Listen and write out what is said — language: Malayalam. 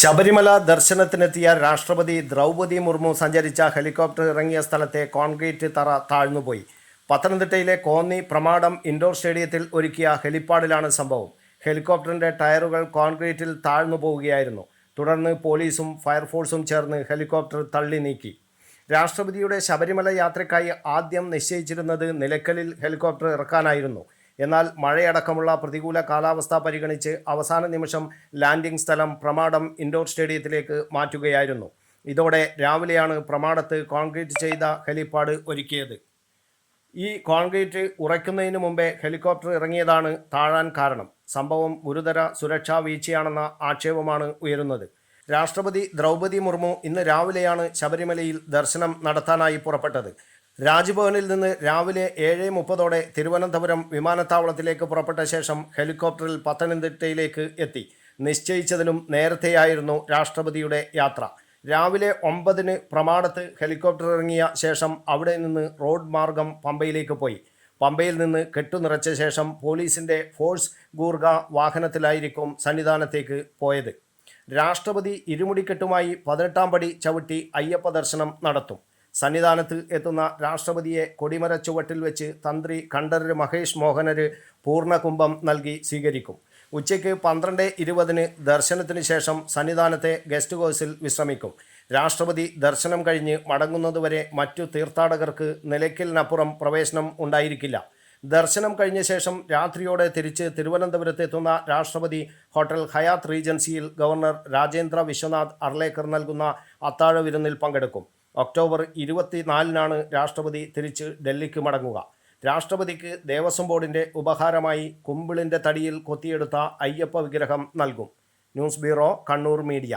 ശബരിമല ദർശനത്തിനെത്തിയ രാഷ്ട്രപതി ദ്രൗപദി മുർമു സഞ്ചരിച്ച ഹെലികോപ്റ്റർ ഇറങ്ങിയ സ്ഥലത്തെ കോൺക്രീറ്റ് തറ താഴ്ന്നുപോയി. പത്തനംതിട്ടയിലെ കോന്നി പ്രമാടം ഇൻഡോർ സ്റ്റേഡിയത്തിൽ ഒരുക്കിയ ഹെലിപ്പാഡിലാണ് സംഭവം. ഹെലികോപ്റ്ററിന്റെ ടയറുകൾ കോൺക്രീറ്റിൽ താഴ്ന്നു പോവുകയായിരുന്നു തുടർന്ന് പോലീസും ഫയർഫോഴ്സും ചേർന്ന് ഹെലികോപ്റ്റർ തള്ളി നീക്കി. രാഷ്ട്രപതിയുടെ ശബരിമല യാത്രയ്ക്കായി ആദ്യം നിശ്ചയിച്ചിരുന്നത് നിലയ്ക്കലിൽ ഹെലികോപ്റ്റർ ഇറക്കാനായിരുന്നു. എന്നാൽ മഴയടക്കമുള്ള പ്രതികൂല കാലാവസ്ഥ പരിഗണിച്ച് അവസാന നിമിഷം ലാൻഡിംഗ് സ്ഥലം പ്രമാടം ഇൻഡോർ സ്റ്റേഡിയത്തിലേക്ക് മാറ്റുകയായിരുന്നു. ഇതോടെ രാവിലെയാണ് പ്രമാടത്ത് കോൺക്രീറ്റ് ചെയ്ത ഹെലിപ്പാഡ് ഒരുക്കിയത്. ഈ കോൺക്രീറ്റ് ഉറയ്ക്കുന്നതിന് മുമ്പേ ഹെലികോപ്റ്റർ ഇറങ്ങിയതാണ് താഴാൻ കാരണം. സംഭവം ഗുരുതര സുരക്ഷാ വീഴ്ചയാണെന്ന ആക്ഷേപമാണ് ഉയരുന്നത്. രാഷ്ട്രപതി ദ്രൗപതി മുർമു ഇന്ന് രാവിലെയാണ് ശബരിമലയിൽ ദർശനം നടത്താനായി പുറപ്പെട്ടത്. രാജ്ഭവനിൽ നിന്ന് രാവിലെ ഏഴ് മുപ്പതോടെ തിരുവനന്തപുരം വിമാനത്താവളത്തിലേക്ക് പുറപ്പെട്ട ശേഷം ഹെലികോപ്റ്ററിൽ പത്തനംതിട്ടയിലേക്ക് എത്തി. നിശ്ചയിച്ചതിനും നേരത്തെയായിരുന്നു രാഷ്ട്രപതിയുടെ യാത്ര. രാവിലെ ഒമ്പതിന് പ്രമാണത്ത് ഹെലികോപ്റ്റർ ഇറങ്ങിയ ശേഷം അവിടെ നിന്ന് റോഡ് മാർഗം പമ്പയിലേക്ക് പോയി. പമ്പയിൽ നിന്ന് കെട്ടുനിറച്ച ശേഷം പോലീസിന്റെ ഫോഴ്സ് ഗൂർഗ വാഹനത്തിലായിരിക്കും സന്നിധാനത്തേക്ക് പോയത്. രാഷ്ട്രപതി ഇരുമുടിക്കെട്ടുമായി പതിനെട്ടാം പടി ചവിട്ടി അയ്യപ്പ ദർശനം നടത്തും. സന്നിധാനത്ത് എത്തുന്ന രാഷ്ട്രപതിയെ കൊടിമര ചുവട്ടിൽ വെച്ച് തന്ത്രി കണ്ഠരര് മഹേഷ് മോഹനര് പൂർണകുംഭം നൽകി സ്വീകരിക്കും. ഉച്ചയ്ക്ക് പന്ത്രണ്ട് ഇരുപതിന് ദർശനത്തിന് ശേഷം സന്നിധാനത്തെ ഗസ്റ്റ് ഹൗസിൽ വിശ്രമിക്കും. രാഷ്ട്രപതി ദർശനം കഴിഞ്ഞ് മടങ്ങുന്നതുവരെ മറ്റു തീർത്ഥാടകർക്ക് നിലയ്ക്കലിനപ്പുറം പ്രവേശനം ഉണ്ടായിരിക്കില്ല. ദർശനം കഴിഞ്ഞ ശേഷം രാത്രിയോടെ തിരിച്ച് തിരുവനന്തപുരത്തെത്തുന്ന രാഷ്ട്രപതി ഹോട്ടൽ ഹയാത്ത് റീജൻസിയിൽ ഗവർണർ രാജേന്ദ്ര വിശ്വനാഥ് അർലേക്കർ നൽകുന്ന അത്താഴ വിരുന്നിൽ പങ്കെടുക്കും. ഒക്ടോബർ ഇരുപത്തിനാലിനാണ് രാഷ്ട്രപതി തിരിച്ച് ഡൽഹിക്ക് മടങ്ങുക. രാഷ്ട്രപതിക്ക് ദേവസ്വം ബോർഡിന്റെ ഉപഹാരമായി കുമ്പിളിന്റെ തടിയിൽ കൊത്തിയെടുത്ത അയ്യപ്പ വിഗ്രഹം നൽകും. News bureau Kannur media.